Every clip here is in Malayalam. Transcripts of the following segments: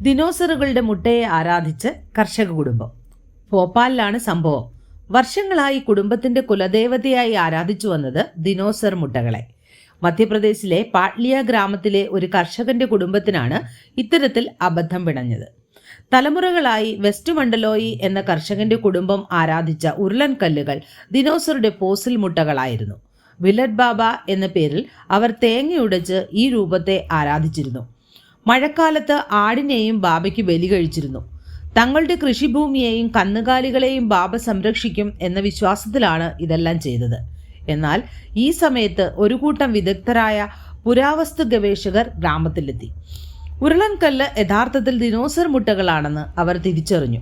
ദിനോസറുകളുടെ മുട്ടയെ ആരാധിച്ച് കർഷക കുടുംബം. ഭോപ്പാലിലാണ് സംഭവം. വർഷങ്ങളായി കുടുംബത്തിന്റെ കുലദേവതയായി ആരാധിച്ചു വന്നത് ദിനോസർ മുട്ടകളെ. മധ്യപ്രദേശിലെ പാട്ലിയ ഗ്രാമത്തിലെ ഒരു കർഷകന്റെ കുടുംബത്തിനാണ് ഇത്തരത്തിൽ അബദ്ധം പിണഞ്ഞത്. തലമുറകളായി വെസ്റ്റ് മണ്ടലോയി എന്ന കർഷകന്റെ കുടുംബം ആരാധിച്ച ഉരുളൻ കല്ലുകൾ ദിനോസറുടെ പോസിൽ മുട്ടകളായിരുന്നു. വില്ലറ്റ് ബാബ എന്ന പേരിൽ അവർ തേങ്ങയുടച്ച് ഈ രൂപത്തെ ആരാധിച്ചിരുന്നു. മഴക്കാലത്ത് ആടിനെയും ബാബയ്ക്ക് ബലി കഴിച്ചിരുന്നു. തങ്ങളുടെ കൃഷിഭൂമിയെയും കന്നുകാലികളെയും ബാബ സംരക്ഷിക്കും എന്ന വിശ്വാസത്തിലാണ് ഇതെല്ലാം ചെയ്തത്. എന്നാൽ ഈ സമയത്ത് ഒരു കൂട്ടം വിദഗ്ധരായ പുരാവസ്തു ഗവേഷകർ ഗ്രാമത്തിലെത്തി. ഉരുളൻകല്ല് യഥാർത്ഥത്തിൽ ദിനോസർ മുട്ടകളാണെന്ന് അവർ തിരിച്ചറിഞ്ഞു.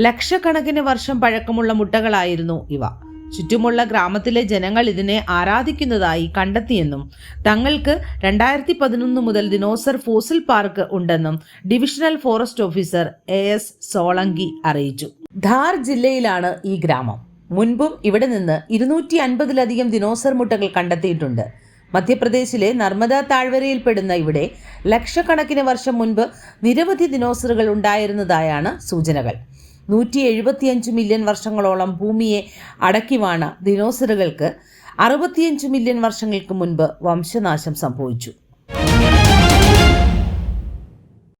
ലക്ഷക്കണക്കിന് വർഷം പഴക്കമുള്ള മുട്ടകളായിരുന്നു ഇവ. ചുറ്റുമുള്ള ഗ്രാമത്തിലെ ജനങ്ങൾ ഇതിനെ ആരാധിക്കുന്നതായി കണ്ടെത്തിയെന്നും തങ്ങൾക്ക് രണ്ടായിരത്തി പതിനൊന്ന് മുതൽ ദിനോസർ ഫോസിൽ പാർക്ക് ഉണ്ടെന്നും divisional forest officer A S Solanki അറിയിച്ചു. ധാർ ജില്ലയിലാണ് ഈ ഗ്രാമം. മുൻപും ഇവിടെ നിന്ന് ഇരുന്നൂറ്റി അൻപതിലധികം ദിനോസർ മുട്ടകൾ കണ്ടെത്തിയിട്ടുണ്ട്. മധ്യപ്രദേശിലെ നർമ്മദ താഴ്വരയിൽപ്പെടുന്ന ഇവിടെ ലക്ഷക്കണക്കിന് വർഷം മുൻപ് നിരവധി ദിനോസറുകൾ ഉണ്ടായിരുന്നതായാണ് സൂചനകൾ. നൂറ്റി എഴുപത്തിയഞ്ച് മില്യൺ വർഷങ്ങളോളം ഭൂമിയെ അടക്കിവാണ ദിനോസറുകൾക്ക് അറുപത്തിയഞ്ച് മില്യൺ വർഷങ്ങൾക്ക് മുൻപ് വംശനാശം സംഭവിച്ചു.